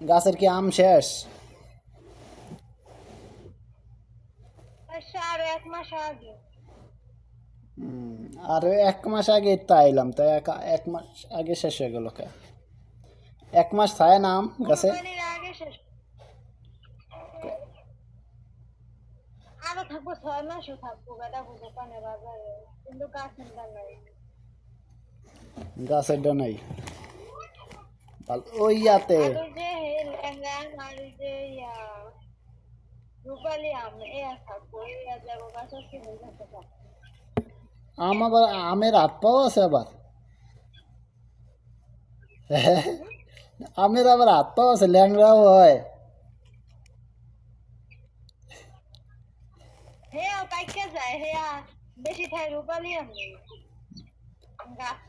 গাছের কি আম শেষ? আচ্ছা আরও এক মাস আগে। হুম, আর ওই এক মাস আগে তো আইলাম তাই এক এক মাস আগে শেষ হয়ে গেল এক মাস থাকে না আম গাছে? আগে শেষ। আরও থাকব ছয় মাসও থাকব বেটা বুঝো পানে বাজারে। কিন্তু গাছের দাম নাই। গাছের ডানাই ভালো ওই ইয়াতে আর ওই যে হে লেহেঙ্গা আর ওই যে ইয়া রূপালি আম এ থাকব এ যাব গাছের কিনে যেতে পারব আম আবার আমের হাত পাও আছে আবার আমের আবার হাত পাও আছে ল্যাংড়াও হয় হে পাইকে যায় হে বেশি খাই রূপালি আম নেই গাছ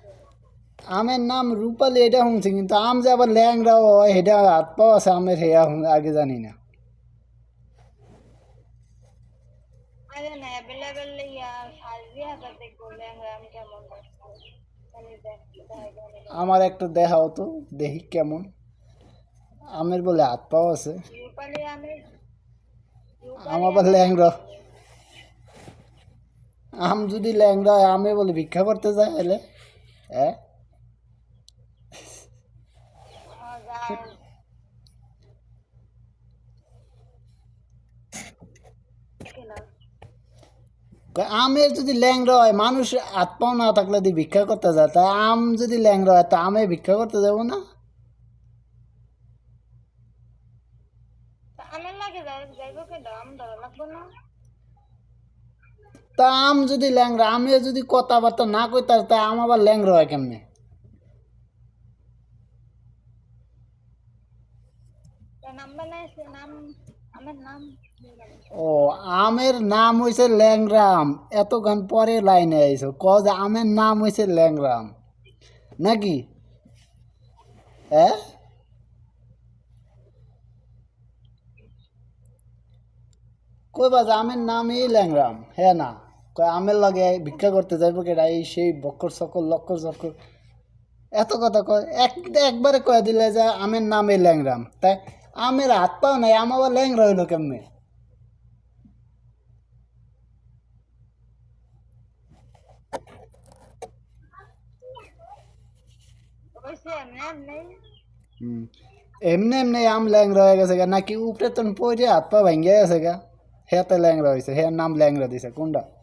আমের নাম রূপালি এটা শুনছি কিন্তু আম যে আবার ল্যাংড়াও হয় সেটা হাত পাও আছে আমের হেয়া শুন- আগে জানি না। দেখা আমার একটা দেখাও তো দেখি কেমন। আমের বলে হাত পাও আছে। রূপালি আমি আম আবার ল্যাংড়া। আম যদি ল্যাংড়া হয় আমে বলে ভিক্ষা করতে যায় এলে? হ্যাঁ যায় কিনা কয় আমের যদি ল্যাংড়া হয় মানুষ হাত পাও না থাকলে যদি ভিক্ষা করতে যায় তা আম যদি ল্যাংড়া হয় তা আমে ভিক্ষা করতে যাব না? তা আম যদি ল্যাংড়া আমে যদি কথাবার্তা না কইতে তা আম আবার ল্যাংড়া হয় কেমনে তা নাম বানাইছে নাম আমার নাম ও, আমের নাম হইছে ল্যাংড়া আম এতক্ষণ পরে লাইনে আইছো ক যে আমের নাম হইছে ল্যাংড়া আম নাকি হ্যাঁ কইবা যে আমের নামই ল্যাংড়া আম হ্যাঁ না। কয় আমের লাগে ভিক্ষা করতে যাইব কেডা, এই সেই বক্কর চক্কর, লক্কর চক্কর। এত কথা কয়, এক একবারে কয়ে দিলে যে আমের নাম এই ল্যাংড়া আম তাই আমের হাত পাও নাই আম আবার ল্যাংড়া হইল কেমনে ওইসে এমনি এমনি হুম। এমনি এমনি আম ল্যাংরা হয়ে গেছে গা নাকি উপরে তন পড়ে হাত পা ভেঙে গেছে গা হেতে ল্যাংরা হয়েছে হে নাম ল্যাংরা দিছে কোনটা যে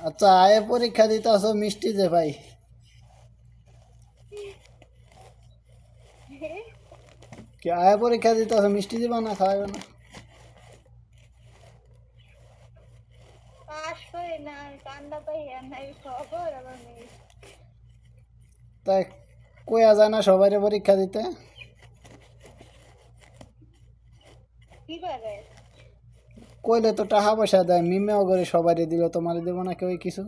আচ্ছা আয়ে পরীক্ষা দিতে আসো মিষ্টি যে ভাই। কি আয়ে পরীক্ষা দিতে আসো মিষ্টি দিবা না খাওয়াবে না? তাই কয়া যায় না সবাই পরীক্ষা দিতে? কি কইলে তো টাকা পয়সা দেয় মিমেও করে সবাই দিল তোমার দেবো না কেউ কিছু?